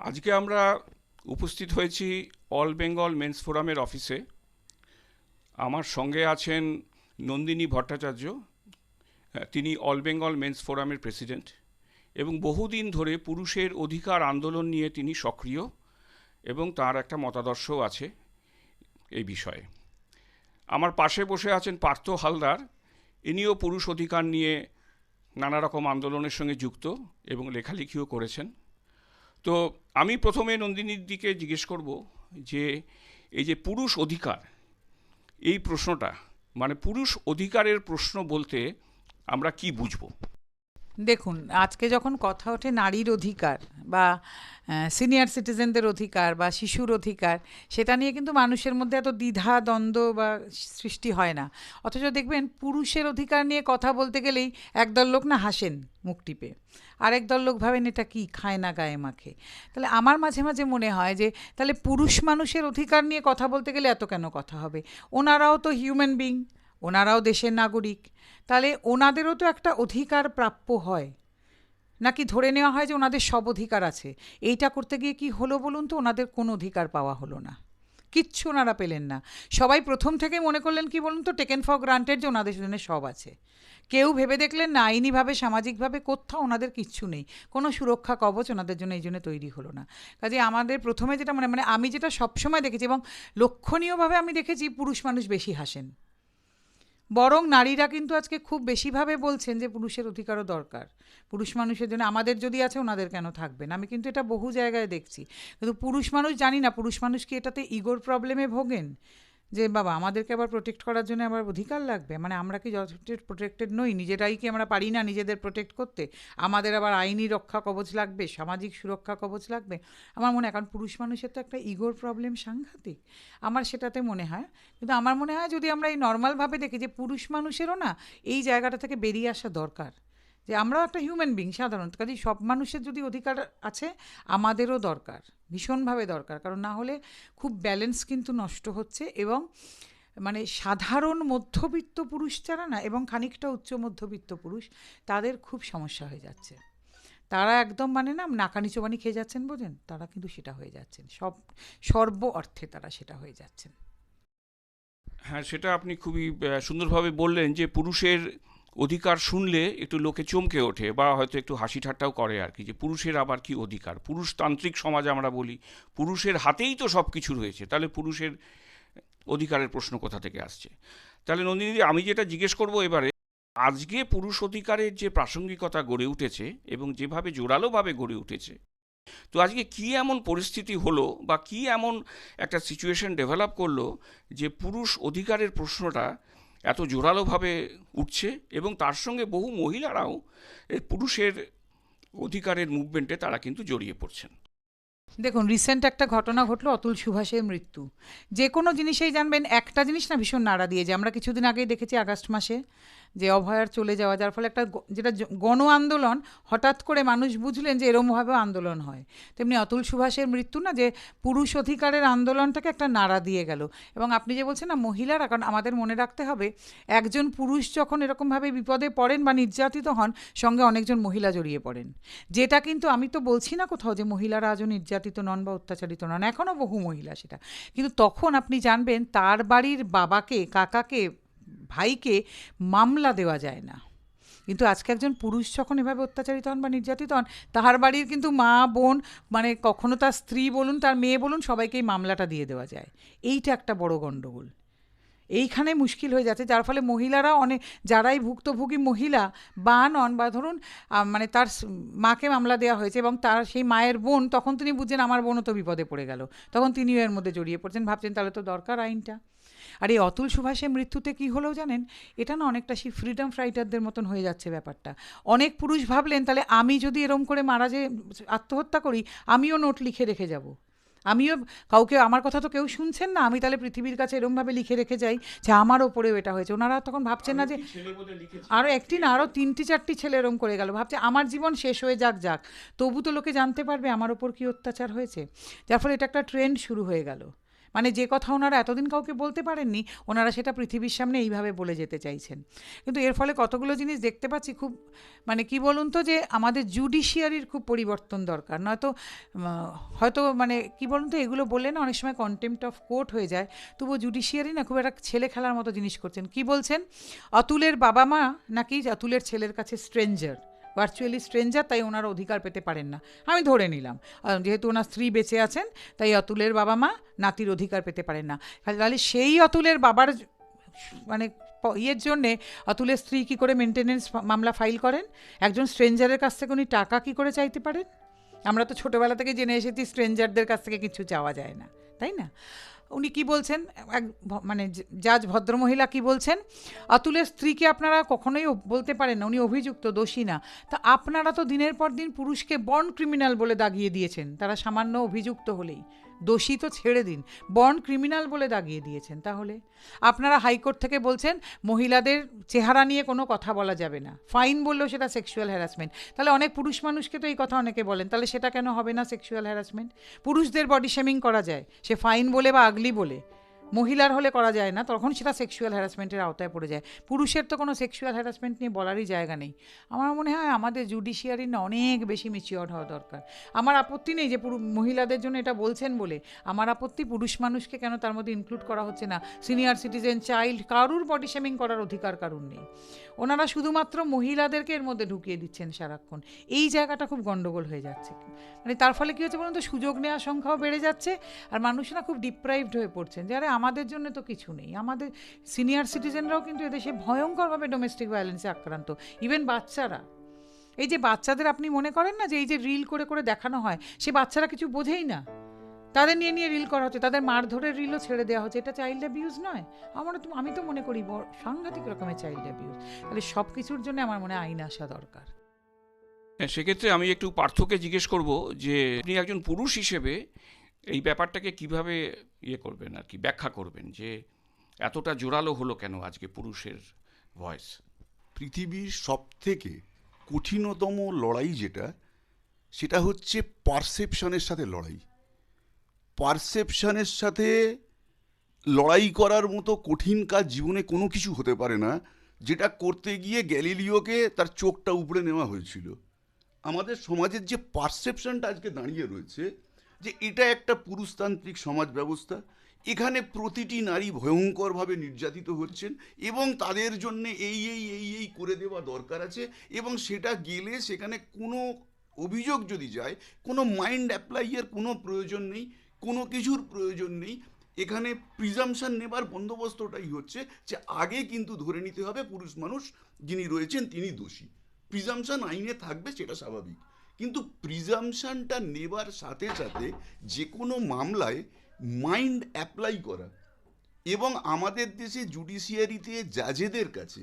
আজকে আমরা উপস্থিত হয়েছি অল বেঙ্গল মেন্স ফোরামের অফিসে। আমার সঙ্গে আছেন নন্দিনী ভট্টাচার্য, তিনি অল বেঙ্গল মেন্স ফোরামের প্রেসিডেন্ট এবং বহুদিন ধরে পুরুষের অধিকার আন্দোলন নিয়ে তিনি সক্রিয় এবং তার একটা মতাদর্শও আছে এই বিষয়ে। আমার পাশে বসে আছেন পার্থ হালদার, ইনিও পুরুষ অধিকার নিয়ে নানা রকম আন্দোলনের সঙ্গে যুক্ত এবং লেখালেখিও করেছেন। তো আমি প্রথমে নন্দিনীর দিকে জিজ্ঞেস করব যে, এই যে পুরুষ অধিকার, এই প্রশ্নটা মানে পুরুষ অধিকারের প্রশ্ন বলতে আমরা কি বুঝব? দেখুন, আজকে যখন কথা ওঠে নারীর অধিকার বা সিনিয়র সিটিজেনদের অধিকার বা শিশুর অধিকার, সেটা নিয়ে কিন্তু মানুষের মধ্যে এত দ্বিধা, দ্বন্দ্ব বা সৃষ্টি হয় না। অথচ দেখবেন পুরুষের অধিকার নিয়ে কথা বলতে গেলেই একদল লোক না হাসেন মুখ টিপে। আরেক দল লোক ভাবেন, এটা কি? খায় না, গায়ে মাখে। তাহলে আমার মাঝে মাঝে মনে হয় যে, তাহলে পুরুষ মানুষের অধিকার নিয়ে কথা বলতে গেলে এত কেন কথা হবে? ওনারাও তো হিউম্যান বিং ওনারাও দেশের নাগরিক। তাহলে ওনাদেরও তো একটা অধিকার প্রাপ্য হয়। নাকি ধরে নেওয়া হয় যে ওনাদের সব অধিকার আছে? এইটা করতে গিয়ে কি হলো বলুন তো? ওনাদের কোনো অধিকার পাওয়া হলো না। কিচ্ছু ওনারা পেলেন না। সবাই প্রথম থেকে মনে করলেন কি বলুন তো? টেকেন ফর গ্রান্টেড যে ওনাদের জন্য সব আছে। কেউ ভেবে দেখলেন না, আইনিভাবে, সামাজিকভাবে কোথাও ওনাদের কিচ্ছু নেই। কোনো সুরক্ষা কবচ ওনাদের জন্য এই জন্য তৈরি হলো না। কাজে আমাদের প্রথমে যেটা মানে মানে আমি যেটা সবসময় দেখেছি এবং লক্ষণীয়ভাবে আমি দেখেছি, পুরুষ মানুষ বেশি হাসেন। বরং নারীরা কিন্তু আজকে খুব বেশিভাবে বলছেন যে পুরুষের অধিকারও দরকার। পুরুষ মানুষের জন্য আমাদের যদি আছে, ওনাদের কেন থাকবেন আমি কিন্তু এটা বহু জায়গায় দেখছি। কিন্তু পুরুষ মানুষ জানি না, পুরুষ মানুষ কি এটাতে ইগোর প্রবলেমে ভোগেন? যে, বাবা, আমাদেরকে আবার প্রোটেক্ট করার জন্য আবার অধিকার লাগবে? মানে আমরা কি যথেষ্ট প্রোটেক্টেড নই? নিজেরাই কি আমরা পারি না নিজেদের প্রোটেক্ট করতে? আমাদের আবার আইনি রক্ষা কবচ লাগবে? সামাজিক সুরক্ষা কবচ লাগবে? আমার মনে হয়, কারণ পুরুষ মানুষের তো একটা ইগোর প্রবলেম সাংঘাতিক। আমার সেটাতে মনে হয়, কিন্তু আমার মনে হয় যদি আমরা এই নর্মালভাবে দেখি যে, পুরুষ মানুষেরও না এই জায়গাটা থেকে বেরিয়ে আসা দরকার। যে আমরাও একটা হিউম্যান বিং সাধারণত। কাজে সব মানুষের যদি অধিকার আছে, আমাদেরও দরকার, ভীষণভাবে দরকার। কারণ না হলে খুব ব্যালেন্স কিন্তু নষ্ট হচ্ছে এবং মানে সাধারণ মধ্যবিত্ত পুরুষ যারা না, এবং খানিকটা উচ্চ মধ্যবিত্ত পুরুষ, তাদের খুব সমস্যা হয়ে যাচ্ছে। তারা একদম মানে না নাকানি চোবানি খেয়ে যাচ্ছেন, বোঝেন? তারা কিন্তু সেটা হয়ে যাচ্ছেন। সব, সর্ব অর্থে তারা সেটা হয়ে যাচ্ছেন। হ্যাঁ সেটা আপনি খুবই সুন্দরভাবে বললেন যে পুরুষের অধিকার শুনলে একটু লোকে চমকে ওঠে বা হয়তো একটু হাসি ঠাট্টাও করে আর কি, যে পুরুষের আবার কি অধিকার? পুরুষতান্ত্রিক সমাজ আমরা বলি, পুরুষের হাতেই তো সব কিছু রয়েছে, তাহলে পুরুষের অধিকারের প্রশ্ন কোথা থেকে আসছে? তাহলে নন্দিনীদি আমি যেটা জিজ্ঞেস করব এবারে, আজকে পুরুষ অধিকারের যে প্রাসঙ্গিকতা গড়ে উঠেছে এবং যেভাবে জোরালোভাবে গড়ে উঠেছে, তো আজকে কি এমন পরিস্থিতি হলো বা কি এমন একটা সিচুয়েশন ডেভেলপ করল যে পুরুষ অধিকারের প্রশ্নটা এত জোরালোভাবে উঠছে এবং তার সঙ্গে বহু মহিলারাও এই পুরুষের অধিকারের মুভমেন্টে তারা কিন্তু জড়িয়ে পড়ছেন। দেখুন রিসেন্ট একটা ঘটনা ঘটলো অতুল সুভাষের মৃত্যু। যে কোনো জিনিসেই জানবেন, একটা জিনিস না ভীষণ নাড়া দিয়ে যে আমরা কিছুদিন আগেই দেখেছি আগস্ট মাসে। যে অভয়ার চলে যাওয়া, যার ফলে একটা যেটা গণ আন্দোলন, হঠাৎ করে মানুষ বুঝলেন যে এরমভাবেও আন্দোলন হয়। তেমনি অতুল সুভাষের মৃত্যু না যে পুরুষ অধিকারের আন্দোলনটাকে একটা নাড়া দিয়ে গেল। এবং আপনি যে বলছেন না মহিলারা, কারণ আমাদের মনে রাখতে হবে, একজন পুরুষ যখন এরকমভাবে বিপদে পড়েন বা নির্যাতিত হন, সঙ্গে অনেকজন মহিলা জড়িয়ে পড়েন। যেটা কিন্তু আমি তো বলছি না কোথাও যে মহিলারা আজও নির্যাতিত নন বা অত্যাচারিত নন, এখনও বহু মহিলা সেটা। কিন্তু তখন আপনি জানবেন, তার বাড়ির বাবাকে, কাকাকে ভাইকে মামলা দেওয়া যায় না। কিন্তু আজকে একজন পুরুষ যখন এভাবে অত্যাচারিত হন বা নির্যাতিত হন, তাহার বাড়ির কিন্তু মা, বোন মানে কখনো তার স্ত্রী বলুন, তার মেয়ে বলুন, সবাইকেই মামলাটা দিয়ে দেওয়া যায়। এইটা একটা বড় গণ্ডগোল। এইখানে মুশকিল হয়ে যাচ্ছে, যার ফলে মহিলারা অনেক যারাই ভুক্তভোগী মহিলা, বা নন, বা ধরুন মানে তার মাকে মামলা দেওয়া হয়েছে এবং তার সেই মায়ের বোন, তখন তিনি বুঝছেন আমার বোনও তো বিপদে পড়ে গেল। তখন তিনিও এর মধ্যে জড়িয়ে পড়ছেন, ভাবছেন তাহলে তো দরকার আইনটা। আর এই অতুল সুভাষের মৃত্যুতে কি হলো জানেন? এটা না অনেকটা সেই ফ্রিডম ফাইটারদের মতন হয়ে যাচ্ছে ব্যাপারটা। অনেক পুরুষ ভাবলেন তাহলে আমি যদি এরম করে মারা যে আত্মহত্যা করি আমিও নোট লিখে রেখে যাব। আমিও কাউকে আমার কথা তো কেউ শুনছেন না আমি তাহলে পৃথিবীর কাছে এরমভাবে লিখে রেখে যাই যে আমার ওপরেও এটা হয়েছে। ওনারা তখন ভাবছেন না যে আরও একটি না আরও তিনটি চারটি ছেলে এরম করে গেল। ভাবছে আমার জীবন শেষ হয়ে যাক যাক। তবু তো লোকে জানতে পারবে আমার ওপর কি অত্যাচার হয়েছে। যার ফলে এটা একটা ট্রেন্ড শুরু হয়ে গেল। মানে যে কথা ওনারা এতদিন কাউকে বলতে পারেননি, ওনারা সেটা পৃথিবীর সামনে এইভাবে বলে যেতে চাইছেন। কিন্তু এর ফলে কতগুলো জিনিস দেখতে পাচ্ছি খুব মানে কি বলুন তো যে আমাদের জুডিশিয়ারির খুব পরিবর্তন দরকার। নয়তো হয়তো মানে কি বলুন তো এগুলো বললে না অনেক সময় কন্টেম্পট অফ কোর্ট হয়ে যায়। তবুও জুডিশিয়ারি না খুব একটা ছেলে খেলার মতো জিনিস করছেন। কি বলছেন? অতুলের বাবা মা নাকি অতুলের ছেলের কাছে স্ট্রেঞ্জার ভার্চুয়ালি স্ট্রেঞ্জার তাই ওনার অধিকার পেতে পারেন না। আমি ধরে নিলাম। যেহেতু ওনার স্ত্রী বেঁচে আছেন, তাই অতুলের বাবা মা নাতির অধিকার পেতে পারেন না। তাহলে সেই অতুলের বাবার মানে ইয়ের জন্যে অতুলের স্ত্রী কি করে মেনটেনেন্স মামলা ফাইল করেন? একজন স্ট্রেঞ্জারের কাছ থেকে উনি টাকা কি করে চাইতে পারেন? আমরা তো ছোটোবেলা থেকে জেনে এসেছি স্ট্রেঞ্জারদের কাছ থেকে কিছু চাওয়া যায় না। তাই না? উনি কি বলছেন? এক মানে জাজ ভদ্রমহিলা কি বলছেন? অতুলের স্ত্রীকে আপনারা কখনোই বলতে পারেন না, উনি অভিযুক্ত, দোষী না। তা আপনারা তো দিনের পর দিন পুরুষকে বর্ন ক্রিমিনাল বলে দাগিয়ে দিয়েছেন। তারা সামান্য অভিযুক্ত হলেই। দোষী তো ছেড়ে দিন। বর্ন ক্রিমিনাল বলে দাগিয়ে দিয়েছেন। তাহলে আপনারা হাইকোর্ট থেকে বলছেন, মহিলাদের চেহারা নিয়ে কোনো কথা বলা যাবে না। ফাইন বললেও সেটা সেক্সুয়াল হ্যারাসমেন্ট। তাহলে অনেক পুরুষ মানুষকে তো এই কথা অনেকে বলেন। তাহলে সেটা কেন হবে না সেক্সুয়াল হ্যারাসমেন্ট? পুরুষদের বডি শেমিং করা যায়। সে ফাইন বলে বা আগলি বলে। মহিলার হলে করা যায় না, তখন সেটা সেক্সুয়াল হ্যারাসমেন্টের আওতায় পড়ে যায়। পুরুষের তো কোনো সেক্সুয়াল হ্যারাসমেন্ট নিয়ে বলারই জায়গা নেই। আমার মনে হয় আমাদের জুডিশিয়ারি না অনেক বেশি মিচিওর হওয়া দরকার। আমার আপত্তি নেই যে মহিলাদের জন্য এটা বলছেন বলে। আমার আপত্তি পুরুষ মানুষকে কেন তার মধ্যে ইনক্লুড করা হচ্ছে না? সিনিয়র সিটিজেন চাইল্ড কারুর বডি শেমিং করার অধিকার কারুর নেই? ওনারা শুধুমাত্র মহিলাদেরকে এর মধ্যে ঢুকিয়ে দিচ্ছেন সারাক্ষণ। এই জায়গাটা খুব গন্ডগোল হয়ে যাচ্ছে। মানে তার ফলে কী হচ্ছে বলুন তো? সুযোগ নেওয়ার সংখ্যাও বেড়ে যাচ্ছে আর মানুষরা খুব ডিপ্রাইভড হয়ে পড়ছেন। যে আরে আমাদের জন্য তো কিছু নেই। আমাদের সিনিয়র সিটিজেনরাও কিন্তু এদেশে ভয়ঙ্করভাবে ডোমেস্টিক ভায়োলেন্সে আক্রান্ত। ইভেন বাচ্চারা। এই যে বাচ্চাদের আপনি মনে করেন না যে এই যে রিল করে করে দেখানো হয় সে বাচ্চারা কিছু বোঝেই না। তাদের নিয়ে নিয়ে রিল করা হচ্ছে তাদের মারধরের রিলও ছেড়ে দেওয়া হচ্ছে। এটা চাইল্ড অ্যাবিউজ নয়। আমার তো আমি তো মনে করি সাংঘাতিক রকমের চাইল্ড অ্যাবিউজ তাহলে সব কিছুর জন্য আমার মনে আইন আসা দরকার। হ্যাঁ, সেক্ষেত্রে আমি একটু পার্থকে জিজ্ঞেস করব যে আপনি একজন পুরুষ হিসেবে এই ব্যাপারটাকে কীভাবে ইয়ে করবেন আর কি, ব্যাখ্যা করবেন যে এতটা জোরালো হলো কেন আজকে পুরুষের ভয়েস পৃথিবীর সব থেকে কঠিনতম লড়াই যেটা, সেটা হচ্ছে পারসেপশনের সাথে লড়াই। পারসেপশনের সাথে লড়াই করার মতো কঠিন কাজ জীবনে কোনো কিছু হতে পারে না, যেটা করতে গিয়ে গ্যালিলিওকে তার চোখটা উপড়ে নেওয়া হয়েছিল। আমাদের সমাজের যে পারসেপশনটা আজকে দাঁড়িয়ে রয়েছে যে এটা একটা পুরুষতান্ত্রিক সমাজ ব্যবস্থা এখানে প্রতিটি নারী ভয়ঙ্করভাবে নির্যাতিত হচ্ছেন এবং তাদের জন্য এই এই এই এই করে দেওয়া দরকার আছে এবং সেটা গেলে সেখানে কোনো অভিযোগ যদি যায়, কোনো মাইন্ড অ্যাপ্লাইয়ের কোনো প্রয়োজন নেই, কোনো কিছুর প্রয়োজন নেই। এখানে প্রিজামশন নেবার বন্দোবস্তটাই হচ্ছে যে আগে কিন্তু ধরে নিতে হবে পুরুষ মানুষ যিনি রয়েছেন তিনি দোষী। প্রিজামশন আইনে থাকবে সেটা স্বাভাবিক। কিন্তু প্রিজামশানটা নেবার সাথে সাথে যে কোনো মামলায় মাইন্ড অ্যাপ্লাই করা এবং আমাদের দেশে জুডিশিয়ারিতে জাজেদের কাছে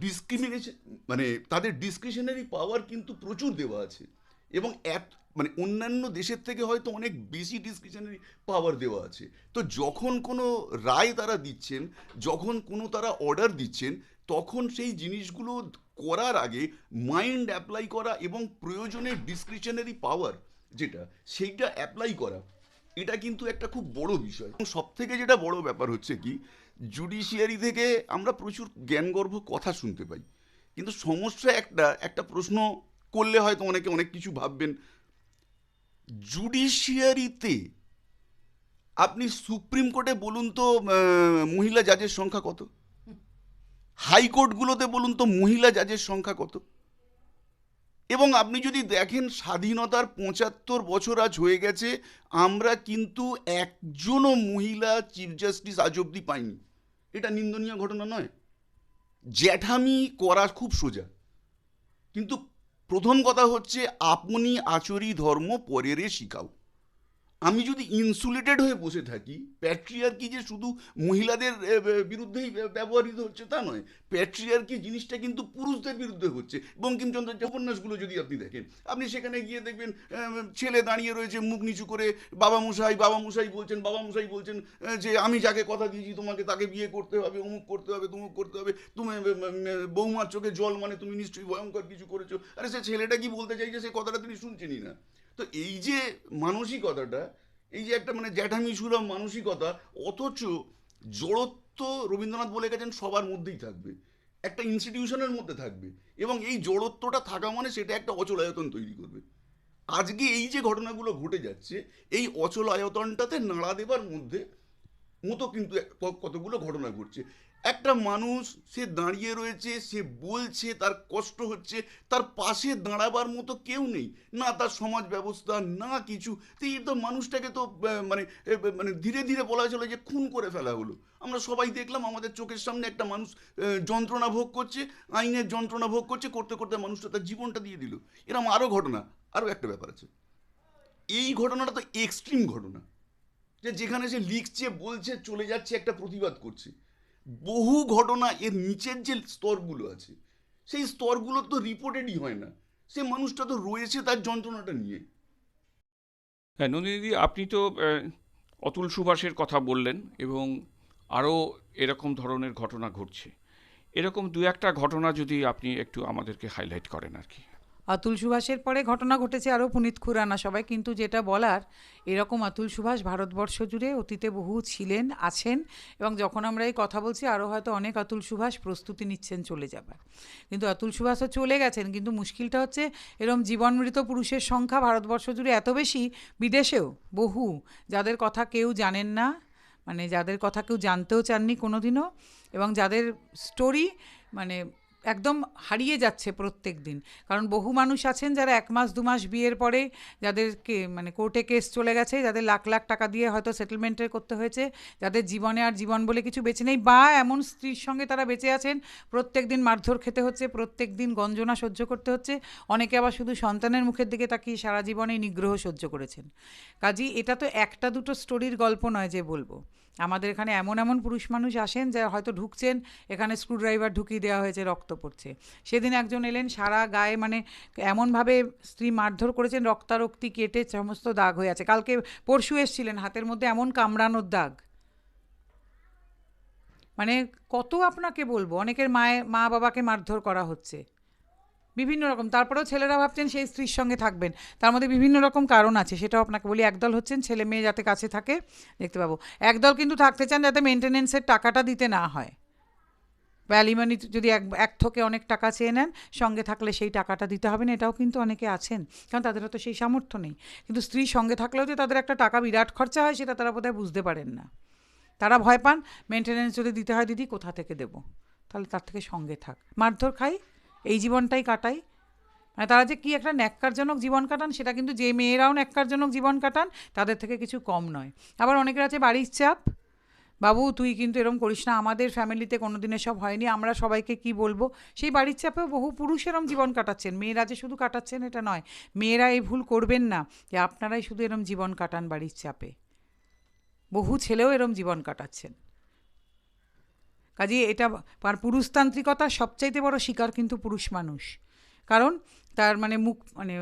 ডিসক্রিমিনেশন মানে তাদের ডিসক্রিশনারি পাওয়ার কিন্তু প্রচুর দেওয়া আছে। এবং এক মানে অন্যান্য দেশের থেকে হয়তো অনেক বেশি ডিসক্রিশনারি পাওয়ার দেওয়া আছে। তো যখন কোনো রায় তারা দিচ্ছেন, যখন কোনো তারা অর্ডার দিচ্ছেন, তখন সেই জিনিসগুলো করার আগে মাইন্ড অ্যাপ্লাই করা এবং প্রয়োজনে ডিসক্রিশনারি পাওয়ার যেটা, সেইটা অ্যাপ্লাই করা, এটা কিন্তু একটা খুব বড় বিষয়। এবং সব থেকে যেটা বড় ব্যাপার হচ্ছে কি জুডিশিয়ারি থেকে আমরা প্রচুর জ্ঞানগর্ভ কথা শুনতে পাই। কিন্তু সমস্যা একটা একটা প্রশ্ন করলে হয়তো অনেকে অনেক কিছু ভাববেন। জুডিশিয়ারিতে আপনি সুপ্রিম কোর্টে বলুন তো মহিলা জাজের সংখ্যা কত? হাইকোর্টগুলোতে বলুন তো, মহিলা জাজের সংখ্যা কত? এবং আপনি যদি দেখেন, স্বাধীনতার পঁচাত্তর বছর আজ হয়ে গেছে, আমরা কিন্তু একজনও মহিলা চিফ জাস্টিস আজ অব্দি পাইনি। এটা নিন্দনীয় ঘটনা নয়। জ্যাঠামি করা খুব সোজা। কিন্তু প্রথম কথা হচ্ছে আপনি আচরি ধর্ম পরেরে শিখাও। আমি যদি ইনসুলেটেড হয়ে বসে থাকি প্যাট্রিয়ার্কি যে শুধু মহিলাদের বিরুদ্ধেই ব্যবহৃত হচ্ছে তা নয় প্যাট্রিয়ার্কি জিনিসটা কিন্তু পুরুষদের বিরুদ্ধে হচ্ছে। বঙ্কিমচন্দ্রের যে উপন্যাসগুলো যদি আপনি দেখেন, আপনি সেখানে গিয়ে দেখবেন ছেলে দাঁড়িয়ে রয়েছে মুখ নিচু করে, বাবা মশাই বাবা মশাই বলছেন, বাবা মশাই বলছেন যে আমি যাকে কথা দিয়েছি তোমাকে তাকে বিয়ে করতে হবে, অমুক করতে হবে, তমুক করতে হবে, তুমি বৌমার চোখে জল মানে তুমি নিশ্চয়ই ভয়ঙ্কর কিছু করেছ। আরে সে ছেলেটা কি বলতে চাইছে সে কথাটা তিনি শুনছেনই না। তো এই যে মানসিকতাটা, এই যে একটা মানে জ্যাঠামি সুলভ মানসিকতা, অথচ জড়ত্ব রবীন্দ্রনাথ বলে গেছেন সবার মধ্যেই থাকবে, একটা ইনস্টিটিউশনের মধ্যে থাকবে এবং এই জড়ত্বটা থাকা মানে সেটা একটা অচল আয়তন তৈরি করবে। আজকে এই যে ঘটনাগুলো ঘটে যাচ্ছে, এই অচল আয়তনটাতে নাড়া দেবার মধ্যে মতো কিন্তু কতগুলো ঘটনা ঘটছে। একটা মানুষ সে দাঁড়িয়ে রয়েছে, সে বলছে, তার কষ্ট হচ্ছে, তার পাশে দাঁড়াবার মতো কেউ নেই। না তার সমাজ ব্যবস্থা, না কিছু। তো এই তো মানুষটাকে তো মানে মানে ধীরে ধীরে বলা চলে যে খুন করে ফেলা হলো। আমরা সবাই দেখলাম আমাদের চোখের সামনে একটা মানুষ যন্ত্রণা ভোগ করছে, আইনের যন্ত্রণা ভোগ করছে, করতে করতে মানুষটা তার জীবনটা দিয়ে দিল। এরকম আরও ঘটনা আরও একটা ব্যাপার আছে। এই ঘটনাটা তো এক্সট্রিম ঘটনা। যে যেখানে সে লিখছে, বলছে, চলে যাচ্ছে, একটা প্রতিবাদ করছে। বহু ঘটনা এর নিচের যে স্তরগুলো আছে, সেই স্তরগুলো তো রিপোর্টেডই হয় না। সে মানুষটা তো রয়েছে তার যন্ত্রণাটা নিয়ে। হ্যাঁ নন্দিনীদি আপনি তো অতুল সুভাষের কথা বললেন এবং আরও এরকম ধরনের ঘটনা ঘটছে। এরকম দু একটা ঘটনা যদি আপনি একটু আমাদেরকে হাইলাইট করেন আর কি। অতুল সুভাষের পরে ঘটনা ঘটেছে আরও পুনিত খুরানা সবাই কিন্তু যেটা বলার, এরকম অতুল সুভাষ ভারতবর্ষ জুড়ে অতীতে বহু ছিলেন, আছেন এবং যখন আমরা এই কথা বলছি, আরও হয়তো অনেক অতুল সুভাষ প্রস্তুতি নিচ্ছেন চলে যাবার কিন্তু অতুল সুভাষও চলে গেছেন, কিন্তু মুশকিলটা হচ্ছে এরম জীবনমৃত পুরুষের সংখ্যা ভারতবর্ষ জুড়ে এত বেশি, বিদেশেও বহু। যাদের কথা কেউ জানেন না মানে যাদের কথা কেউ জানতেও চাননি কোনোদিনও এবং যাদের স্টোরি মানে একদম হারিয়ে যাচ্ছে প্রত্যেক দিন। কারণ বহু মানুষ আছেন যারা এক মাস, দু মাস বিয়ের পরে যাদেরকে মানে কোর্টে কেস চলে গেছে, যাদের লাখ লাখ টাকা দিয়ে হয়তো সেটেলমেন্টের করতে হয়েছে, যাদের জীবনে আর জীবন বলে কিছু বেঁচে নেই, বা এমন স্ত্রীর সঙ্গে তারা বেঁচে আছেন, প্রত্যেক দিন মারধর খেতে হচ্ছে, প্রত্যেক দিন গঞ্জনা সহ্য করতে হচ্ছে, অনেকে আবার শুধু সন্তানের মুখের দিকে তাকিয়ে সারা জীবনে নিগ্রহ সহ্য করেছেন। কাজী এটা তো একটা দুটো স্টোরির গল্প নয় যে বলব। আমাদের এখানে এমন এমন পুরুষ মানুষ আসেন যা হয়তো ঢুকছেন, এখানে স্ক্রুড্রাইভার ঢুকিয়ে দেওয়া হয়েছে, রক্ত পড়ছে। সেদিন একজন এলেন, সারা গায়ে মানে এমনভাবে স্ত্রী মারধর করেছেন, রক্তারক্তি কেটে সমস্ত দাগ হয়ে আছে। কালকে পরশু এসছিলেন, হাতের মধ্যে এমন কামড়ানোর দাগ। মানে কত আপনাকে বলব, অনেকের মায়ে মা বাবাকে মারধর করা হচ্ছে। বিভিন্ন রকম। তারপরেও ছেলেরা ভাবছেন সেই স্ত্রীর সঙ্গে থাকবেন। তার মধ্যে বিভিন্ন রকম কারণ আছে। সেটাও আপনাকে বলি, একদল হচ্ছেন ছেলে মেয়ে যাতে কাছে থাকে, দেখতে পাবো। একদল কিন্তু থাকতে চান যাতে মেনটেনেন্সের টাকাটা দিতে না হয়। অ্যালিমানি যদি এক এক থকে অনেক টাকা চেয়ে নেন, সঙ্গে থাকলে সেই টাকাটা দিতে হবে না, এটাও কিন্তু অনেকে আছেন। কারণ তাদেরও তো সেই সামর্থ্য নেই। কিন্তু স্ত্রী সঙ্গে থাকলেও যে তাদের একটা টাকা বিরাট খরচা হয়, সেটা তারা বোধহয় বুঝতে পারেন না। তারা ভয় পান মেনটেনেন্স যদি দিতে হয়, দিদি, কোথা থেকে দেবো? তাহলে তার থেকে সঙ্গে থাক। মারধর খাই এই জীবনটাই কাটাই। মানে তারা যে কি একটা ন্যাক্কারজনক জীবন কাটান, সেটা কিন্তু যে মেয়েরাও ন্যাক্কারজনক জীবন কাটান, তাদের থেকে কিছু কম নয়। আবার অনেকের আছে বাড়ির চাপ। বাবু, তুই কিন্তু এরম করিস না, আমাদের ফ্যামিলিতে কোনো দিন সব হয়নি, আমরা সবাইকে কি বলব? সেই বাড়ির চাপেও বহু পুরুষ এরম জীবন কাটাচ্ছেন। মেয়েরা যে শুধু কাটাচ্ছেন এটা নয়, মেয়েরা এই ভুল করবেন না যে আপনারাই শুধু এরম জীবন কাটান বাড়ির চাপে। বহু ছেলেও এরম জীবন কাটাচ্ছেন। কাজে এটা আর পুরুষতান্ত্রিকতার সবচাইতে বড় শিকার কিন্তু পুরুষ মানুষ। কারণ তার মানে মুখ মানে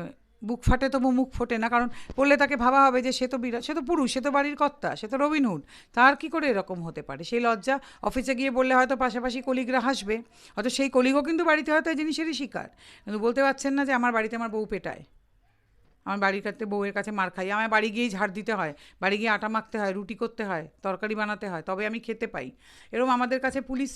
বুক ফাটে তবু মুখ ফোটে না। কারণ বললে তাকে ভাবা হবে যে সে তো বিরাট সে তো পুরুষ, সে তো বাড়ির কর্তা, সে তো রবিনহুড তার কি করে এরকম হতে পারে? সেই লজ্জা অফিসে গিয়ে বললে হয়তো পাশাপাশি কলিগরা হাসবে। হয়তো সেই কলিগও কিন্তু বাড়িতে হয়তো এই জিনিসেরই শিকার। কিন্তু বলতে পারছেন না যে আমার বাড়িতে আমার বউ পেটায়। আমার বাড়ির কাছে বউয়ের কাছে মার খাই। আমার বাড়ি গিয়েই ঝাড় দিতে হয়। বাড়ি গিয়ে আটা মাখতে হয়, রুটি করতে হয়, তরকারি বানাতে হয়, তবে আমি খেতে পাই। এরকম আমাদের কাছে পুলিশ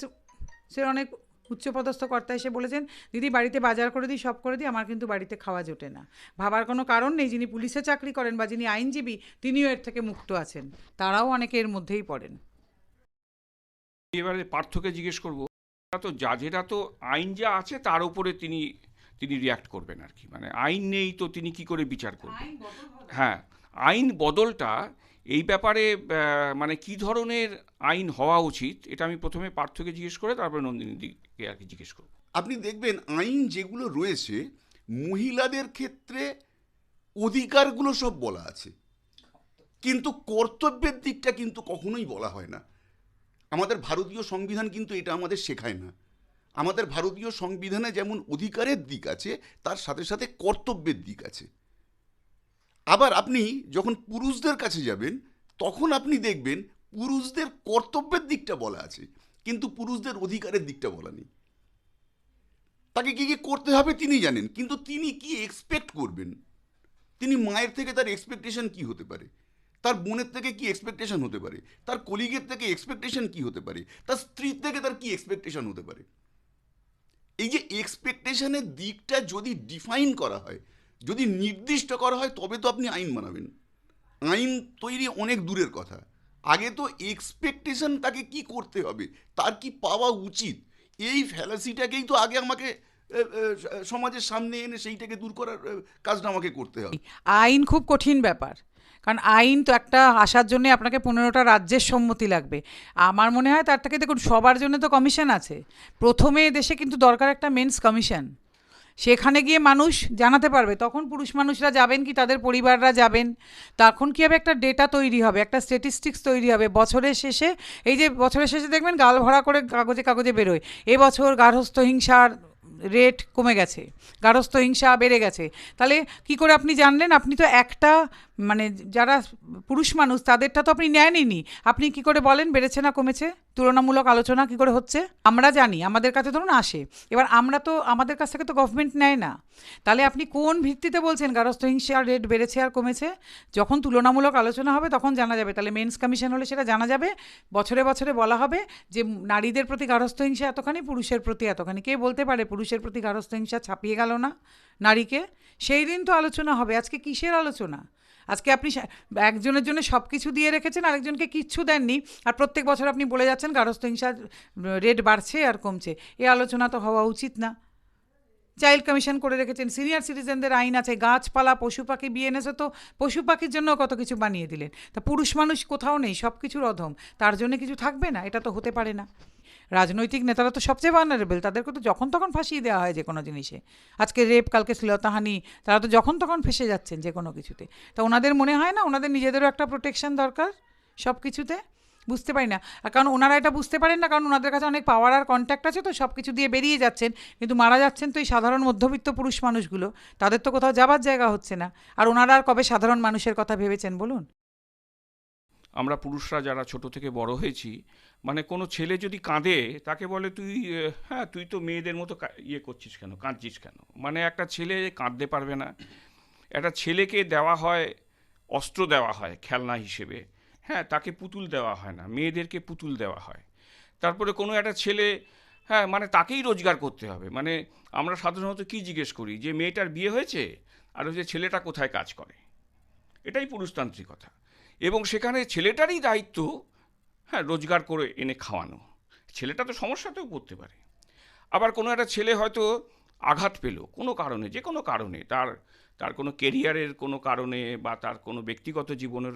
সে অনেক উচ্চপদস্থ কর্তা এসে বলেছেন, দিদি, বাড়িতে বাজার করে দিই, সব করে দিই, আমার কিন্তু বাড়িতে খাওয়া জোটে না। ভাবার কোনো কারণ নেই, যিনি পুলিশে চাকরি করেন বা যিনি আইনজীবী, তিনিও এর থেকে মুক্ত আছেন। তারাও অনেকে এর মধ্যেই পড়েন। এবারে পার্থকে জিজ্ঞেস করব তো জাজেরা তো আইন যা আছে, তার উপরে তিনি তিনি রিয়াক্ট করবেন আর কি। মানে আইন নেই তো তিনি কি করে বিচার করবেন? হ্যাঁ আইন বদলটা এই ব্যাপারে মানে কি ধরনের আইন হওয়া উচিত এটা আমি প্রথমে পার্থকে জিজ্ঞেস করে তারপরে নন্দিনীদিকে আর কি জিজ্ঞেস করব। আপনি দেখবেন আইন যেগুলো রয়েছে মহিলাদের ক্ষেত্রে অধিকারগুলো সব বলা আছে। কিন্তু কর্তব্যের দিকটা কিন্তু কখনোই বলা হয় না। আমাদের ভারতীয় সংবিধান কিন্তু এটা আমাদের শেখায় না। আমাদের ভারতীয় সংবিধানে যেমন অধিকারের দিক আছে, তার সাথে সাথে কর্তব্যের দিক আছে। আবার আপনি যখন পুরুষদের কাছে যাবেন, তখন আপনি দেখবেন পুরুষদের কর্তব্যের দিকটা বলা আছে, কিন্তু পুরুষদের অধিকারের দিকটা বলা নেই। তাকে কী কী করতে হবে তিনি জানেন, কিন্তু তিনি কি এক্সপেক্ট করবেন? তিনি মায়ের থেকে তার এক্সপেকটেশন কি হতে পারে? তার বোনের থেকে কি এক্সপেকটেশন হতে পারে? তার কলিগের থেকে এক্সপেকটেশন কি হতে পারে? তার স্ত্রীর থেকে তার কি এক্সপেকটেশন হতে পারে? এই যে এক্সপেকটেশনের দিকটা যদি ডিফাইন করা হয়, যদি নির্দিষ্ট করা হয়, তবে তো আপনি আইন বানাবেন। আইন তৈরি অনেক দূরের কথা। আগে তো এক্সপেকটেশন তাকে কি করতে হবে, তার কি পাওয়া উচিত? এই ফ্যালাসিটাকেই তো আগে আমাকে সমাজের সামনে এনে সেইটাকে দূর করার কাজটা আমাকে করতে হবে। আইন খুব কঠিন ব্যাপার। কারণ আইন তো একটা আসার জন্য আপনাকে পনেরোটা রাজ্যের সম্মতি লাগবে। আমার মনে হয় তার থেকে দেখুন, সবার জন্য তো কমিশন আছে। প্রথমে দেশে কিন্তু দরকার একটা মেন্স কমিশন। সেখানে গিয়ে মানুষ জানাতে পারবে, তখন পুরুষ মানুষরা যাবেন কি, তাদের পরিবাররা যাবেন। তখন কী হবে, একটা ডেটা তৈরি হবে, একটা স্ট্যাটিস্টিক্স তৈরি হবে। বছরের শেষে, এই যে বছরের শেষে দেখবেন গাল ভরা করে কাগজে কাগজে বেরোয়। এবছর গার্হস্থ্য হিংসার রেট কমে গেছে, গার্হস্থ্য হিংসা বেড়ে গেছে। তাহলে কি করে আপনি জানলেন? আপনি তো একটা মানে যারা পুরুষ মানুষ, তাদেরটা তো আপনি নেনইনি। আপনি কি করে বলেন, বেড়েছে না কমেছে? তুলনামূলক আলোচনা কি করে হচ্ছে? আমরা জানি, আমাদের কাছে ধরুন আসে। এবার আমরা তো, আমাদের কাছ থেকে তো গভর্নমেন্ট নেয় না। তাহলে আপনি কোন ভিত্তিতে বলছেন গার্হস্থ্য হিংসার রেট বেড়েছে আর কমেছে? যখন তুলনামূলক আলোচনা হবে, তখন জানা যাবে। তাহলে মেন্স কমিশন হলে সেটা জানা যাবে। বছরে বছরে বলা হবে যে, নারীদের প্রতি গার্হস্থ্য হিংসা এতখানি, পুরুষের প্রতি এতখানি। কে বলতে পারে, পুরুষের প্রতি গার্হস্থ্য হিংসা ছাপিয়ে গেল না নারীকে? সেই দিন তো আলোচনা হবে। আজকে কিসের আলোচনা? আজকে আপনি একজনের জন্য সব কিছু দিয়ে রেখেছেন, আরেকজনকে কিচ্ছু দেননি। আর প্রত্যেক বছর আপনি বলে যাচ্ছেন গার্হস্থ্য হিংসার রেট বাড়ছে আর কমছে। এ আলোচনা তো হওয়া উচিত না। চাইল্ড কমিশন করে রেখেছেন, সিনিয়র সিটিজেনদের আইন আছে, গাছপালা, পশু পাখি বিএনএসে তো পশু পাখির জন্য কত কিছু বানিয়ে দিলেন। তা পুরুষ মানুষ কোথাও নেই সব কিছুর অধম। তার জন্য কিছু থাকবে না? এটা তো হতে পারে না। রাজনৈতিক নেতারা তো সবচেয়ে ভানারেবল তাদেরকে তো যখন তখন ফাঁসিয়ে দেওয়া হয় যে কোনো জিনিসে। আজকে রেপ কালকে শ্লীলতাহানি, তারা তো যখন তখন ফেসে যাচ্ছেন যে কোনো কিছুতে। তা ওনাদের মনে হয় না ওনাদের নিজেদেরও একটা প্রোটেকশন দরকার সব কিছুতে বুঝতে পারি না। আর কারণ ওনারা এটা বুঝতে পারেন না, কারণ ওনাদের কাছে অনেক পাওয়ার আর কন্ট্যাক্ট আছে, তো সব কিছু দিয়ে বেরিয়ে যাচ্ছেন। কিন্তু মারা যাচ্ছেন তো এই সাধারণ মধ্যবিত্ত পুরুষ মানুষগুলো। তাদের তো কোথাও যাবার জায়গা হচ্ছে না। আর ওনারা আর কবে সাধারণ মানুষের কথা ভেবেছেন বলুন? আমরা পুরুষরা যারা ছোট থেকে বড় হয়েছি মানে কোনো ছেলে যদি কাঁদে, তাকে বলে, তুই হ্যাঁ তুই তো মেয়েদের মতো ইয়ে করছিস কেন? কাঁদছিস কেন? মানে একটা ছেলে কাঁদতে পারবে না। একটা ছেলেকে দেওয়া হয়, অস্ত্র দেওয়া হয় খেলনা হিসেবে। হ্যাঁ তাকে পুতুল দেওয়া হয় না, মেয়েদেরকে পুতুল দেওয়া হয়। তারপরে কোনো একটা ছেলে হ্যাঁ মানে তাকেই রোজগার করতে হবে। মানে আমরা সাধারণত কি জিজ্ঞেস করি? যে মেয়েটার বিয়ে হয়েছে? আর ওই যে ছেলেটা কোথায় কাজ করে? এটাই পুরুষতান্ত্রিকতা এবং সেখানে ছেলেটারই দায়িত্ব হ্যাঁ রোজগার করে এনে খাওয়ানো। ছেলেটা তো সমস্যাতেও পড়তে পারে। আবার কোনো একটা ছেলে হয়তো আঘাত পেল, কোনো কারণে, যে কোনো কারণে, তার তার কোনো কেরিয়ারের কোনো কারণে বা তার কোনো ব্যক্তিগত জীবনের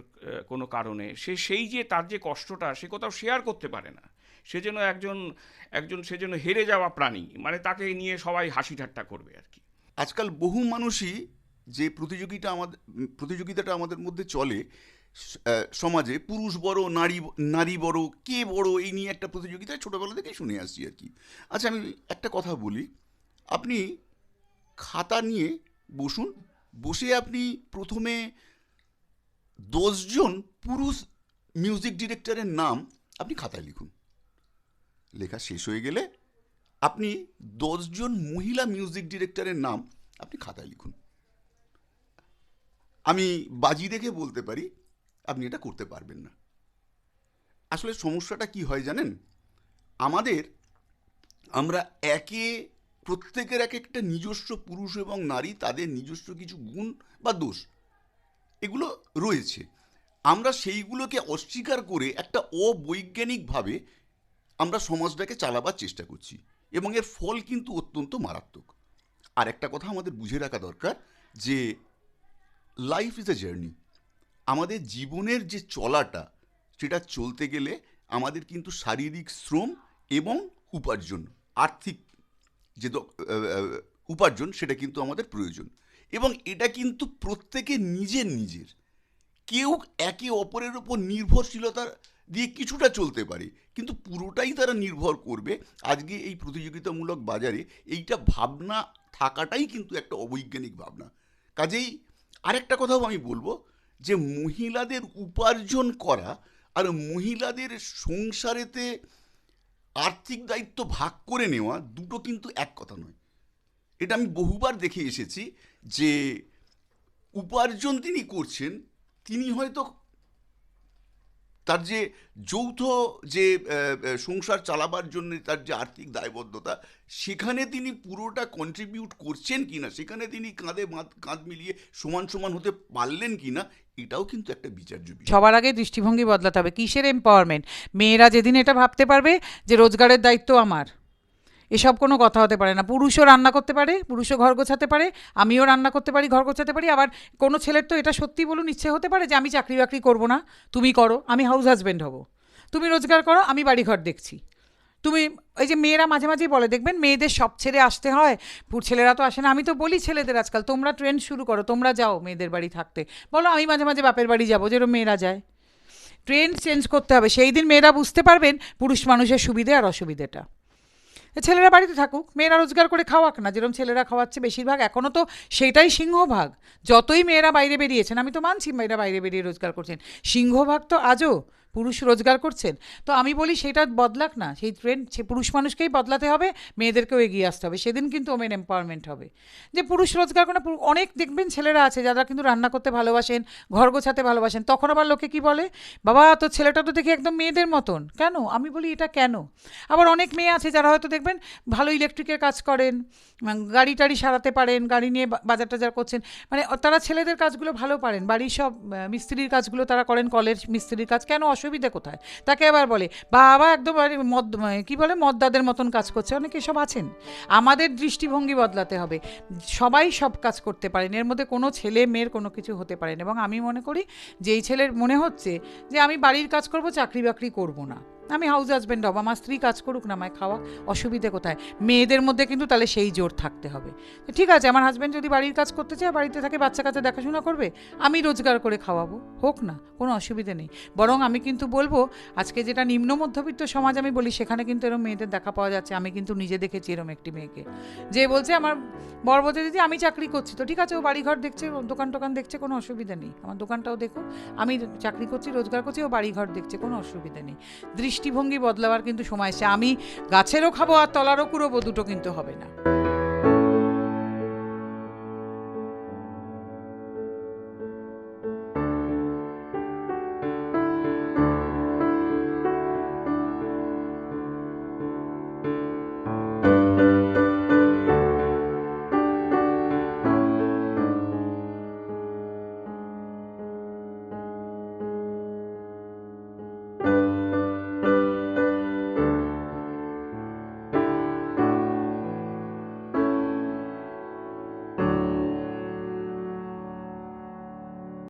কোনো কারণে, সে সেই যে তার যে কষ্টটা, সে কোথাও শেয়ার করতে পারে না। সে যেন একজন একজন, সে যেন হেরে যাওয়া প্রাণী মানে তাকে নিয়ে সবাই হাসি ঠাট্টা করবে আর কি। আজকাল বহু মানুষই যে প্রতিযোগিতা আমাদের, প্রতিযোগিতাটা আমাদের মধ্যে চলে সমাজে পুরুষ বড়, নারী নারী বড়, কে বড়, এই নিয়ে একটা প্রতিযোগিতা ছোটোবেলা থেকেই শুনে আসছি আর কি। আচ্ছা আমি একটা কথা বলি। আপনি খাতা নিয়ে বসুন, বসে আপনি প্রথমে দশজন পুরুষ মিউজিক ডিরেক্টরের নাম আপনি খাতায় লিখুন। লেখা শেষ হয়ে গেলে আপনি দশজন মহিলা মিউজিক ডিরেক্টরের নাম আপনি খাতায় লিখুন। আমি বাজি দেখে বলতে পারি আপনি এটা করতে পারবেন না। আসলে সমস্যাটা কি হয় জানেন? আমাদের, আমরা একে, প্রত্যেকের এক একটা নিজস্ব পুরুষ এবং নারী, তাদের নিজস্ব কিছু গুণ বা দোষ, এগুলো রয়েছে। আমরা সেইগুলোকে অস্বীকার করে একটা অবৈজ্ঞানিকভাবে আমরা সমাজটাকে চালাবার চেষ্টা করছি এবং এর ফল কিন্তু অত্যন্ত মারাত্মক। আর একটা কথা আমাদের বুঝে রাখা দরকার যে লাইফ ইজ এ জার্নি আমাদের জীবনের যে চলাটা, সেটা চলতে গেলে আমাদের কিন্তু শারীরিক শ্রম এবং উপার্জন, আর্থিক যে উপার্জন, সেটা কিন্তু আমাদের প্রয়োজন। এবং এটা কিন্তু প্রত্যেকে নিজের নিজের। কেউ একে অপরের উপর নির্ভরশীলতা দিয়ে কিছুটা চলতে পারে, কিন্তু পুরোটাই তারা নির্ভর করবে আজকে এই প্রতিযোগিতামূলক বাজারে। এইটা ভাবনা থাকাটাই কিন্তু একটা অবৈজ্ঞানিক ভাবনা। কাজেই আরেকটা কথাও আমি বলব যে মহিলাদের উপার্জন করা আর মহিলাদের সংসারেতে আর্থিক দায়িত্ব ভাগ করে নেওয়া দুটো কিন্তু এক কথা নয়। এটা আমি বহুবার দেখে এসেছি যে উপার্জন তিনি করছেন, তিনি হয়তো তার যে যৌথ যে সংসার চালাবার জন্য তার যে আর্থিক দায়বদ্ধতা, সেখানে তিনি পুরোটা কন্ট্রিবিউট করছেন কি না সেখানে তিনি কাঁধে কাঁধ মিলিয়ে সমান সমান হতে পারলেন কি না এটাও কিন্তু একটা বিচার যুগ সবার আগে দৃষ্টিভঙ্গি বদলাতে হবে। কিসের এম্পাওয়ারমেন্ট মেয়েরা যেদিন এটা ভাবতে পারবে যে রোজগারের দায়িত্ব আমার। এসব কোনো কথা হতে পারে না। পুরুষও রান্না করতে পারে, পুরুষও ঘর গোছাতে পারে, আমিও রান্না করতে পারি, ঘর গোছাতে পারি। আবার কোনো ছেলের তো এটা সত্যি বলুন ইচ্ছে হতে পারে যে, আমি চাকরি বাকরি করব না, তুমি করো, আমি হাউস হাজব্যান্ড হব। তুমি রোজগার করো, আমি বাড়ি ঘর দেখছি। তুমি, এই যে মেয়েরা মাঝে মাঝেই বলে, দেখবেন মেয়েদের সব ছেড়ে আসতে হয় ছেলেরা তো আসে না। আমি তো বলি ছেলেদের আজকাল, তোমরা ট্রেন্ড শুরু করো, তোমরা যাও মেয়েদের বাড়ি থাকতে। বলো, আমি মাঝে মাঝে বাপের বাড়ি যাব, যেরকম মেয়েরা যায়। ট্রেন্ড চেঞ্জ করতে হবে। সেই দিন মেয়েরা বুঝতে পারবেন পুরুষ মানুষের সুবিধে আর অসুবিধেটা। ছেলেরা বাড়িতে থাকুক, মেয়েরা রোজগার করে খাওয়াক না যেরকম ছেলেরা খাওয়াচ্ছে বেশিরভাগ এখনও তো সেটাই সিংহভাগ। যতই মেয়েরা বাইরে বেরিয়েছেন, আমি তো মানছি মেয়েরা বাইরে বেরিয়ে রোজগার করছেন, সিংহভাগ তো আজও পুরুষ রোজগার করছেন। তো আমি বলি সেটা বদলাক না। সেই ট্রেন্ড সে পুরুষ মানুষকেই বদলাতে হবে, মেয়েদেরকেও এগিয়ে আসতে হবে। সেদিন কিন্তু ওমেন এম্পাওয়ারমেন্ট হবে। যে পুরুষ রোজগার করে অনেক দেখবেন ছেলেরা আছে যারা কিন্তু রান্না করতে ভালোবাসেন, ঘর গোছাতে ভালোবাসেন। তখন আবার লোকে কি বলে? বাবা তো ছেলেটা তো দেখি একদম মেয়েদের মতন। কেন? আমি বলি এটা কেন? আবার অনেক মেয়ে আছে যারা হয়তো দেখবেন ভালো ইলেকট্রিকের কাজ করেন গাড়ি টাড়ি সারাতে পারেন, গাড়ি নিয়ে বাজার টাজার করছেন। মানে তারা ছেলেদের কাজগুলো ভালো পারেন। বাড়ির সব মিস্ত্রির কাজগুলো তারা করেন, কলের মিস্ত্রির কাজ। কেন অসুবিধা কোথায়? তাকে আবার বলে, বাবা একদম মদ, কী বলে, মদ্দাদের মতন কাজ করছে। অনেকে সব আছেন। আমাদের দৃষ্টিভঙ্গি বদলাতে হবে। সবাই সব কাজ করতে পারেন। এর মধ্যে কোনো ছেলে মেয়ের কোনো কিছু হতে পারেন এবং আমি মনে করি যেই ছেলের মনে হচ্ছে যে, আমি বাড়ির কাজ করব চাকরি বাকরি করব না। আমি হাউস হাজব্যান্ড হব, আমার স্ত্রী কাজ করুক না আমায় খাওয়া, অসুবিধে কোথায়? মেয়েদের মধ্যে কিন্তু তাহলে সেই জোর থাকতে হবে। ঠিক আছে, আমার হাজব্যান্ড যদি বাড়ির কাজ করতে চায়, বাড়িতে থাকে, বাচ্চা কাচ্চা দেখাশোনা করবে, আমি রোজগার করে খাওয়াবো, হোক না, কোনো অসুবিধে নেই। বরং আমি কিন্তু বলব, আজকে যেটা নিম্ন মধ্যবিত্ত সমাজ আমি বলি, সেখানে কিন্তু এরকম মেয়েদের দেখা পাওয়া যাচ্ছে, আমি কিন্তু নিজে দেখেছি এরকম একটি মেয়েকে। যে বলছে, আমার বড় বলছে দিদি, আমি চাকরি করছি। তো ঠিক আছে, ও বাড়িঘর দেখছে দোকান টোকান দেখছে, কোনো অসুবিধা নেই। আমার দোকানটাও দেখো আমি চাকরি করছি, রোজগার করছি, ও বাড়িঘর দেখছে, কোনো অসুবিধা নেই। দৃষ্টিভঙ্গি বদলাবার কিন্তু সময় আছে আমি গাছেরও খাব আর তলারও কুড়োবো, দুটো কিন্তু হবে না।